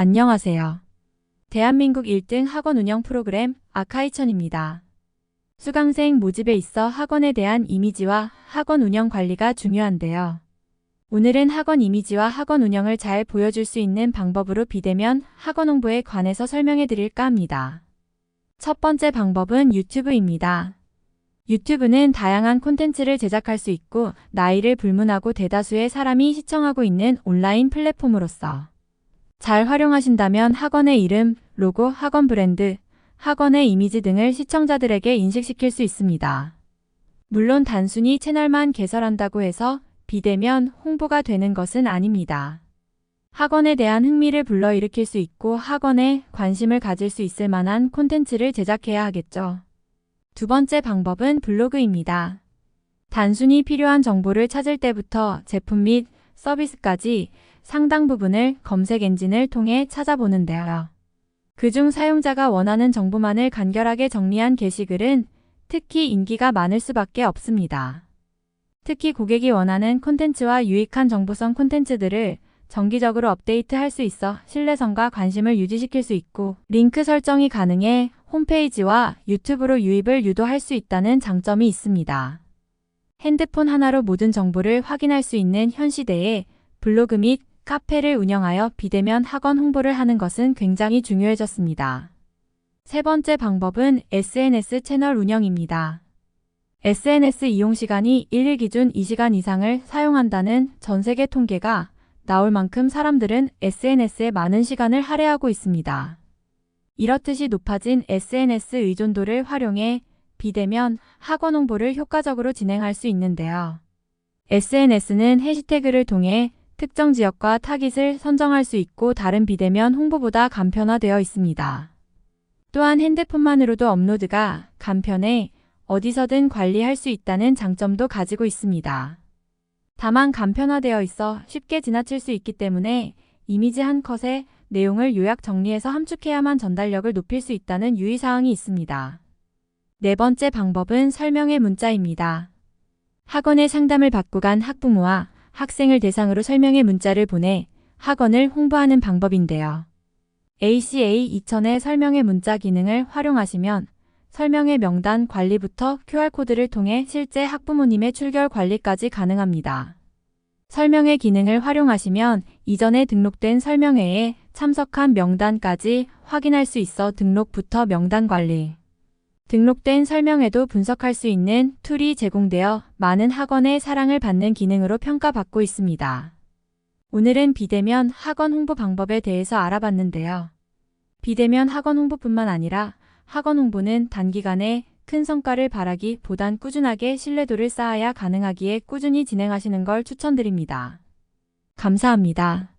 안녕하세요. 대한민국 1등 학원 운영 프로그램 아카이천입니다. 수강생 모집에 있어 학원에 대한 이미지와 학원 운영 관리가 중요한데요. 오늘은 학원 이미지와 학원 운영을 잘 보여줄 수 있는 방법으로 비대면 학원 홍보에 관해서 설명해 드릴까 합니다. 첫 번째 방법은 유튜브입니다. 유튜브는 다양한 콘텐츠를 제작할 수 있고 나이를 불문하고 대다수의 사람이 시청하고 있는 온라인 플랫폼으로서 잘 활용하신다면 학원의 이름, 로고, 학원 브랜드, 학원의 이미지 등을 시청자들에게 인식시킬 수 있습니다. 물론 단순히 채널만 개설한다고 해서 비대면 홍보가 되는 것은 아닙니다. 학원에 대한 흥미를 불러일으킬 수 있고 학원에 관심을 가질 수 있을 만한 콘텐츠를 제작해야 하겠죠. 두 번째 방법은 블로그입니다. 단순히 필요한 정보를 찾을 때부터 제품 및 서비스까지 상당 부분을 검색 엔진을 통해 찾아보는데요. 그중 사용자가 원하는 정보만을 간결하게 정리한 게시글은 특히 인기가 많을 수밖에 없습니다. 특히 고객이 원하는 콘텐츠와 유익한 정보성 콘텐츠들을 정기적으로 업데이트할 수 있어 신뢰성과 관심을 유지시킬 수 있고 링크 설정이 가능해 홈페이지와 유튜브로 유입을 유도할 수 있다는 장점이 있습니다. 핸드폰 하나로 모든 정보를 확인할 수 있는 현 시대에 블로그 및 카페를 운영하여 비대면 학원 홍보를 하는 것은 굉장히 중요해졌습니다. 세 번째 방법은 SNS 채널 운영입니다. SNS 이용 시간이 1일 기준 2시간 이상을 사용한다는 전 세계 통계가 나올 만큼 사람들은 SNS에 많은 시간을 할애하고 있습니다. 이렇듯이 높아진 SNS 의존도를 활용해 비대면 학원 홍보를 효과적으로 진행할 수 있는데요. SNS는 해시태그를 통해 특정 지역과 타깃을 선정할 수 있고 다른 비대면 홍보보다 간편화되어 있습니다. 또한 핸드폰만으로도 업로드가 간편해 어디서든 관리할 수 있다는 장점도 가지고 있습니다. 다만 간편화되어 있어 쉽게 지나칠 수 있기 때문에 이미지 한 컷에 내용을 요약 정리해서 함축해야만 전달력을 높일 수 있다는 유의사항이 있습니다. 네 번째 방법은 설명의 문자입니다. 학원에 상담을 받고 간 학부모와 학생을 대상으로 설명의 문자를 보내 학원을 홍보하는 방법인데요. ACA 2000의 설명의 문자 기능을 활용하시면 설명의 명단 관리부터 QR코드를 통해 실제 학부모님의 출결 관리까지 가능합니다. 설명의 기능을 활용하시면 이전에 등록된 설명회에 참석한 명단까지 확인할 수 있어 등록부터 명단 관리, 등록된 설명회도 분석할 수 있는 툴이 제공되어 많은 학원의 사랑을 받는 기능으로 평가받고 있습니다. 오늘은 비대면 학원 홍보 방법에 대해서 알아봤는데요. 비대면 학원 홍보뿐만 아니라 학원 홍보는 단기간에 큰 성과를 바라기 보단 꾸준하게 신뢰도를 쌓아야 가능하기에 꾸준히 진행하시는 걸 추천드립니다. 감사합니다.